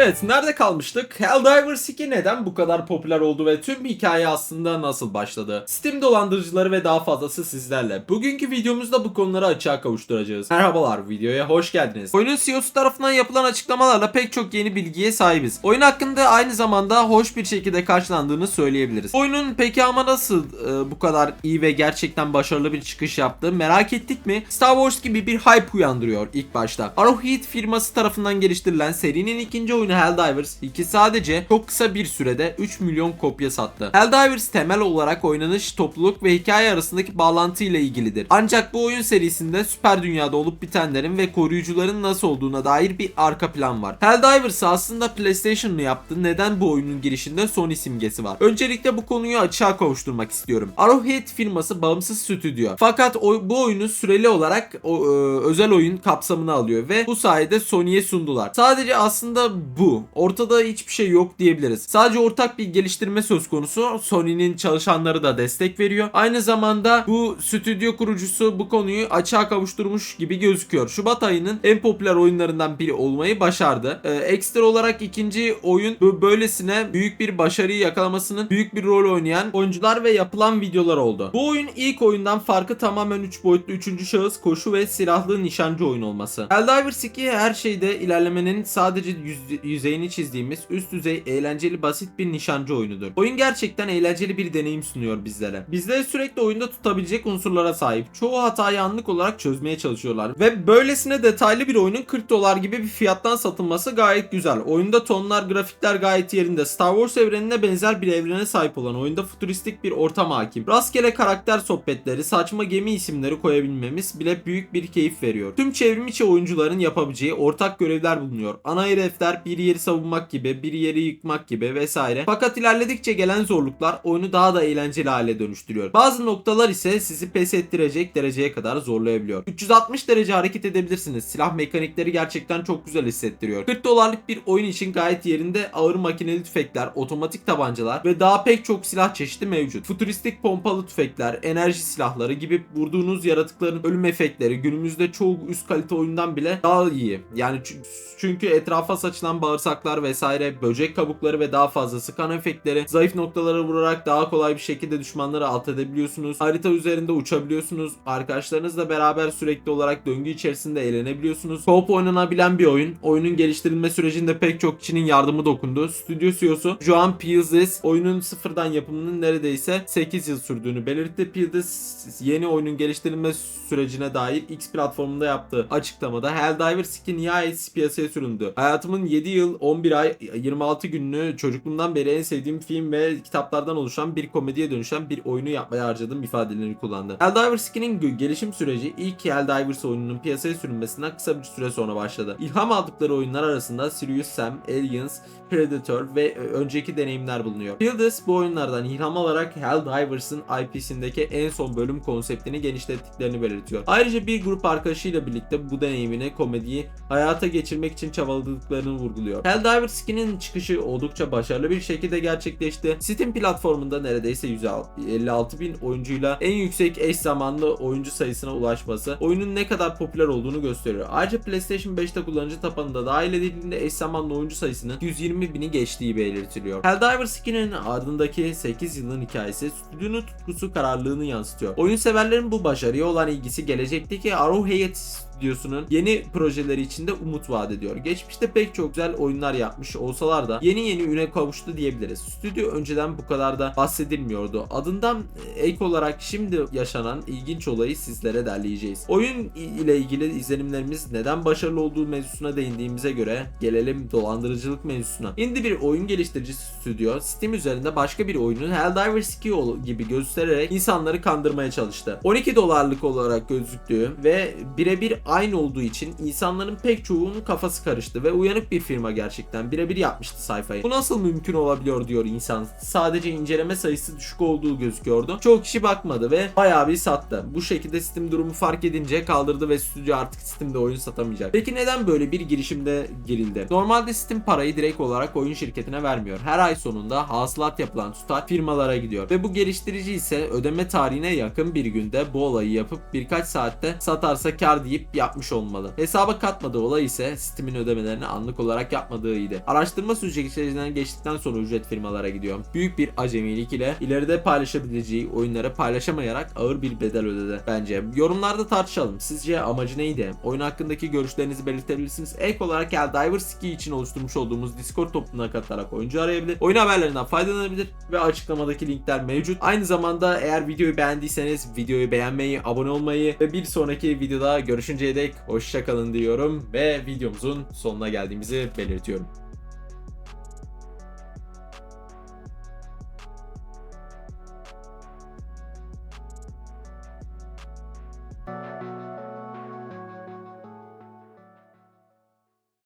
Evet nerede kalmıştık? Helldivers 2 neden bu kadar popüler oldu ve tüm hikaye aslında nasıl başladı? Steam dolandırıcıları ve daha fazlası sizlerle. Bugünkü videomuzda bu konuları açığa kavuşturacağız. Merhabalar videoya hoş geldiniz. Oyunun CEO'su tarafından yapılan açıklamalarla pek çok yeni bilgiye sahibiz. Oyun hakkında aynı zamanda hoş bir şekilde karşılandığını söyleyebiliriz. Oyunun peki ama nasıl e, bu kadar iyi ve gerçekten başarılı bir çıkış yaptı merak ettik mi? Star Wars gibi bir hype uyandırıyor ilk başta. Arrowhead firması tarafından geliştirilen serinin ikinci oyunu Helldivers 2 sadece çok kısa bir sürede 3 milyon kopya sattı. Helldivers temel olarak oynanış, topluluk ve hikaye arasındaki bağlantı ile ilgilidir. Ancak bu oyun serisinde süper dünyada olup bitenlerin ve koruyucuların nasıl olduğuna dair bir arka plan var. Helldivers aslında PlayStation'ı yaptı. Neden bu oyunun girişinde Sony simgesi var? Öncelikle bu konuyu açığa kavuşturmak istiyorum. Arrowhead firması bağımsız stüdyo. Fakat o, bu oyunu süreli olarak o, e, özel oyun kapsamına alıyor ve bu sayede Sony'ye sundular. Sadece aslında bu. Ortada hiçbir şey yok diyebiliriz. Sadece ortak bir geliştirme söz konusu. Sony'nin çalışanları da destek veriyor. Aynı zamanda bu stüdyo kurucusu bu konuyu açığa kavuşturmuş gibi gözüküyor. Şubat ayının en popüler oyunlarından biri olmayı başardı. Ee, ekstra olarak ikinci oyun böylesine büyük bir başarıyı yakalamasının büyük bir rol oynayan oyuncular ve yapılan videolar oldu. Bu oyun ilk oyundan farkı tamamen 3 boyutlu 3. şahıs koşu ve silahlı nişancı oyun olması. Helldivers 2 her şeyde ilerlemenin sadece yüz- yüzeyini çizdiğimiz üst düzey eğlenceli basit bir nişancı oyunudur. Oyun gerçekten eğlenceli bir deneyim sunuyor bizlere. Bizleri sürekli oyunda tutabilecek unsurlara sahip. Çoğu hatayı anlık olarak çözmeye çalışıyorlar. Ve böylesine detaylı bir oyunun 40 dolar gibi bir fiyattan satılması gayet güzel. Oyunda tonlar, grafikler gayet yerinde. Star Wars evrenine benzer bir evrene sahip olan oyunda futuristik bir ortam hakim. Rastgele karakter sohbetleri, saçma gemi isimleri koyabilmemiz bile büyük bir keyif veriyor. Tüm çevrim içi oyuncuların yapabileceği ortak görevler bulunuyor. Ana hedefler bir yeri savunmak gibi, bir yeri yıkmak gibi vesaire. Fakat ilerledikçe gelen zorluklar oyunu daha da eğlenceli hale dönüştürüyor. Bazı noktalar ise sizi pes ettirecek dereceye kadar zorlayabiliyor. 360 derece hareket edebilirsiniz. Silah mekanikleri gerçekten çok güzel hissettiriyor. 40 dolarlık bir oyun için gayet yerinde ağır makineli tüfekler, otomatik tabancalar ve daha pek çok silah çeşidi mevcut. Futuristik pompalı tüfekler, enerji silahları gibi vurduğunuz yaratıkların ölüm efektleri günümüzde çoğu üst kalite oyundan bile daha iyi. Yani çü- çünkü etrafa saçılan bağırsaklar vesaire, böcek kabukları ve daha fazlası kan efektleri zayıf noktalara vurarak daha kolay bir şekilde düşmanları alt edebiliyorsunuz. Harita üzerinde uçabiliyorsunuz. Arkadaşlarınızla beraber sürekli olarak döngü içerisinde eğlenebiliyorsunuz. Co-op oynanabilen bir oyun. Oyunun geliştirilme sürecinde pek çok kişinin yardımı dokundu. Stüdyo CEO'su Joan Piezis oyunun sıfırdan yapımının neredeyse 8 yıl sürdüğünü belirtti. Piezis yeni oyunun geliştirilme sürecine dair X platformunda yaptığı açıklamada Helldivers 2 nihayet piyasaya sürüldü. Hayatımın 7 yıl 11 ay 26 gününü çocukluğumdan beri en sevdiğim film ve kitaplardan oluşan bir komediye dönüşen bir oyunu yapmaya harcadığım ifadelerini kullandı. Helldivers 2'nin gö- gelişim süreci ilk Helldivers oyununun piyasaya sürülmesinden kısa bir süre sonra başladı. İlham aldıkları oyunlar arasında Serious Sam, Aliens, Predator ve e, önceki deneyimler bulunuyor. Fields bu oyunlardan ilham alarak Helldivers'ın IP'sindeki en son bölüm konseptini genişlettiklerini belirtiyor. Ayrıca bir grup arkadaşıyla birlikte bu deneyimini komediyi hayata geçirmek için çabaladıklarını vurguluyor. Helldivers 2'nin çıkışı oldukça başarılı bir şekilde gerçekleşti. Steam platformunda neredeyse 156 bin oyuncuyla en yüksek eş zamanlı oyuncu sayısına ulaşması oyunun ne kadar popüler olduğunu gösteriyor. Ayrıca PlayStation 5'te kullanıcı tabanında dahil edildiğinde eş zamanlı oyuncu sayısının 120 bini geçtiği belirtiliyor. Helldivers 2'nin ardındaki 8 yılın hikayesi stüdyonun tutkusu kararlılığını yansıtıyor. Oyun severlerin bu başarıya olan ilgisi gelecekteki Arrowhead stüdyosunun yeni projeleri içinde umut vaat ediyor. Geçmişte pek çok güzel oyunlar yapmış olsalar da yeni yeni üne kavuştu diyebiliriz. Stüdyo önceden bu kadar da bahsedilmiyordu. Adından ek olarak şimdi yaşanan ilginç olayı sizlere derleyeceğiz. Oyun ile ilgili izlenimlerimiz neden başarılı olduğu mevzusuna değindiğimize göre gelelim dolandırıcılık mevzusuna. Indie bir oyun geliştiricisi stüdyo Steam üzerinde başka bir oyunu Helldivers 2 ol- gibi göstererek insanları kandırmaya çalıştı. 12 dolarlık olarak gözüktüğü ve birebir aynı olduğu için insanların pek çoğunun kafası karıştı ve uyanık bir firma gerçekten birebir yapmıştı sayfayı. Bu nasıl mümkün olabiliyor diyor insan. Sadece inceleme sayısı düşük olduğu gözüküyordu. Çoğu kişi bakmadı ve bayağı bir sattı. Bu şekilde Steam durumu fark edince kaldırdı ve stüdyo artık Steam'de oyun satamayacak. Peki neden böyle bir girişimde girildi? Normalde Steam parayı direkt olarak oyun şirketine vermiyor. Her ay sonunda hasılat yapılan tutar firmalara gidiyor. Ve bu geliştirici ise ödeme tarihine yakın bir günde bu olayı yapıp birkaç saatte satarsa kar deyip yapmış olmalı. Hesaba katmadığı olay ise Steam'in ödemelerini anlık olarak yapmadığıydı. Araştırma süreclerinden geçtikten sonra ücret firmalara gidiyor. Büyük bir acemilik ile ileride paylaşabileceği oyunları paylaşamayarak ağır bir bedel ödedi bence. Yorumlarda tartışalım. Sizce amacı neydi? Oyun hakkındaki görüşlerinizi belirtebilirsiniz. Ek olarak Helldivers 2 için oluşturmuş olduğumuz Discord topluluğuna katılarak oyuncu arayabilir. Oyun haberlerinden faydalanabilir ve açıklamadaki linkler mevcut. Aynı zamanda eğer videoyu beğendiyseniz videoyu beğenmeyi, abone olmayı ve bir sonraki videoda görüşünceye dek hoşçakalın diyorum ve videomuzun sonuna geldiğimizi belirtiyorum.